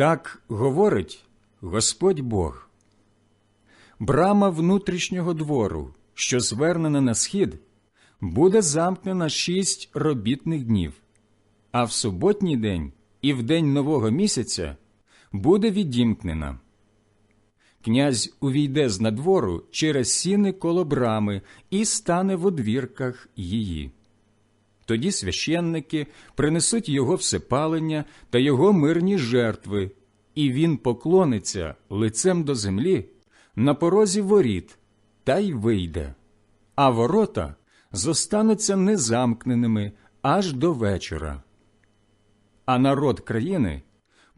Так говорить Господь Бог. Брама внутрішнього двору, що звернена на схід, буде замкнена шість робітних днів, а в суботній день і в день нового місяця буде відімкнена. Князь увійде з надвору через сіни коло брами і стане в одвірках її. Тоді священники принесуть його всепалення та його мирні жертви, і він поклониться лицем до землі на порозі воріт та й вийде, а ворота зостануться незамкненими аж до вечора. А народ країни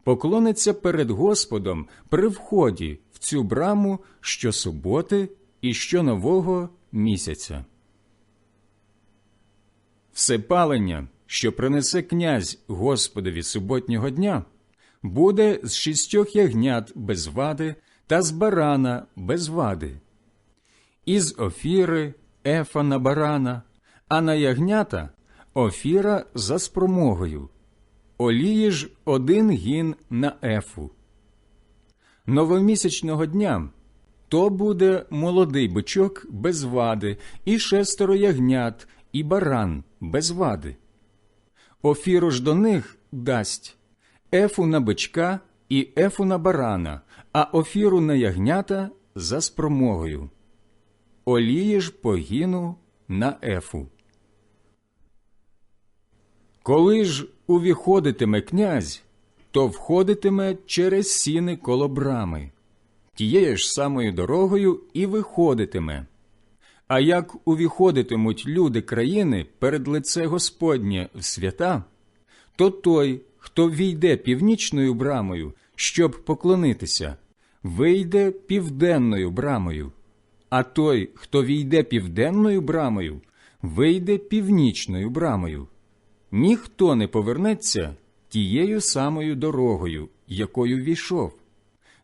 поклониться перед Господом при вході в цю браму щосуботи і щонового місяця. Всепалення, що принесе князь Господові суботнього дня, буде з шістьох ягнят без вади та з барана без вади, із офіри ефа на барана, а на ягнята офіра за спромогою, олії ж один гін на ефу. Новомісячного дня то буде молодий бичок без вади, і шестеро ягнят, і баран без вади. Офіру ж до них дасть ефу на бичка і ефу на барана, а офіру на ягнята за спромогою. Олії ж погину на ефу. Коли ж увіходитиме князь, то входитиме через сіни коло брами, тією ж самою дорогою і виходитиме. А як увіходитимуть люди країни перед лице Господнє в свята, то той, хто війде північною брамою, щоб поклонитися, вийде південною брамою, а той, хто війде південною брамою, вийде північною брамою. Ніхто не повернеться тією самою дорогою, якою війшов.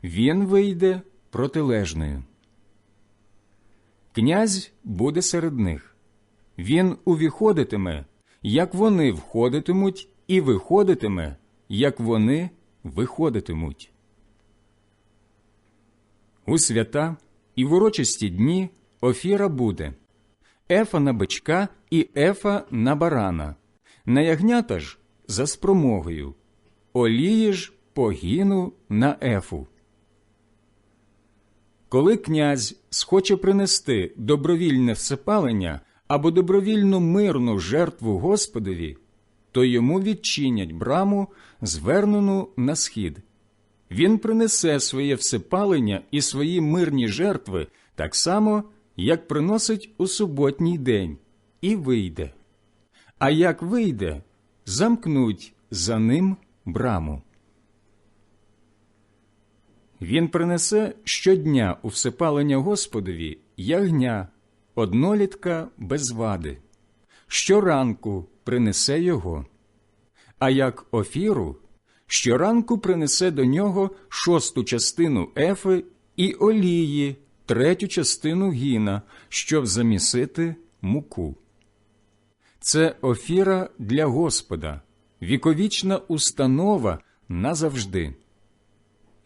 Він вийде протилежною. Князь буде серед них. Він увіходитиме, як вони входитимуть, і виходитиме, як вони виходитимуть. У свята і в урочисті дні офіра буде ефа на бичка і ефа на барана, на ягнята ж за спромогою, олії ж погину на ефу. Коли князь схоче принести добровільне всепалення або добровільну мирну жертву Господові, то йому відчинять браму, звернену на схід. Він принесе своє всепалення і свої мирні жертви так само, як приносить у суботній день, і вийде. А як вийде, замкнуть за ним браму. Він принесе щодня у всепалення Господові ягня, однолітка без вади, щоранку принесе його, а як офіру, щоранку принесе до нього шосту частину ефи і олії, третю частину гіна, щоб замісити муку. Це офіра для Господа, віковічна установа назавжди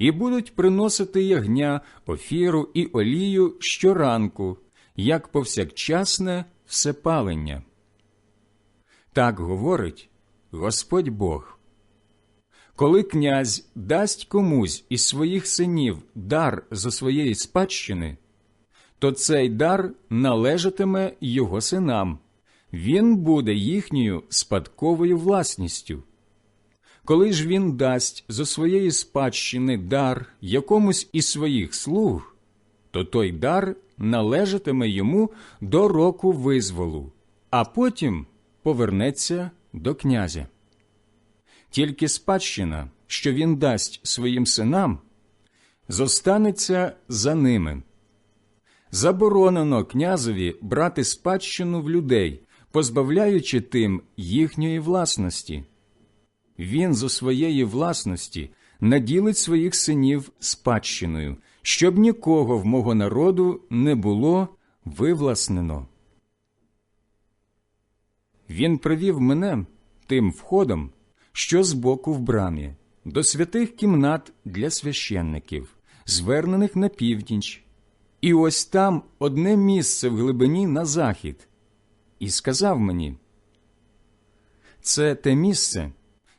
і будуть приносити ягня, офіру і олію щоранку, як повсякчасне всепалення. Так говорить Господь Бог. Коли князь дасть комусь із своїх синів дар зо своєї спадщини, то цей дар належатиме його синам, він буде їхньою спадковою власністю. Коли ж він дасть зо своєї спадщини дар якомусь із своїх слуг, то той дар належатиме йому до року визволу, а потім повернеться до князя. Тільки спадщина, що він дасть своїм синам, зостанеться за ними. Заборонено князеві брати спадщину в людей, позбавляючи тим їхньої власності він зо своєї власності наділить своїх синів спадщиною, щоб нікого в мого народу не було вивласнено. Він привів мене тим входом, що збоку в брамі, до святих кімнат для священників, звернених на північ, і ось там одне місце в глибині на захід, і сказав мені: це те місце,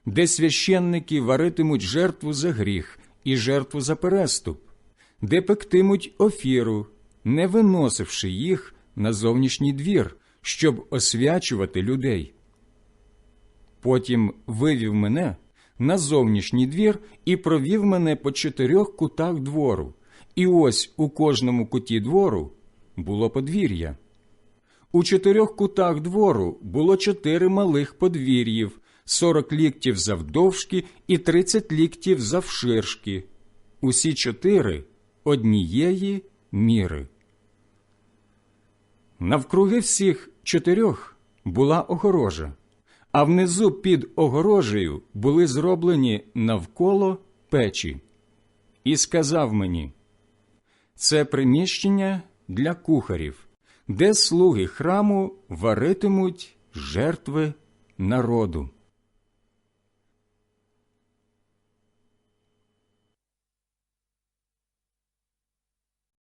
де священники варитимуть жертву за гріх і жертву за переступ, де пектимуть офіру, не виносивши їх на зовнішній двір, щоб освячувати людей. Потім вивів мене на зовнішній двір і провів мене по чотирьох кутах двору, і ось у кожному куті двору було подвір'я. У чотирьох кутах двору було чотири малих подвір'їв, сорок ліктів завдовжки і тридцять ліктів завширшки, усі чотири однієї міри. Навкруги всіх чотирьох була огорожа, а внизу під огорожею були зроблені навколо печі. І сказав мені, це приміщення для кухарів, де слуги храму варитимуть жертви народу.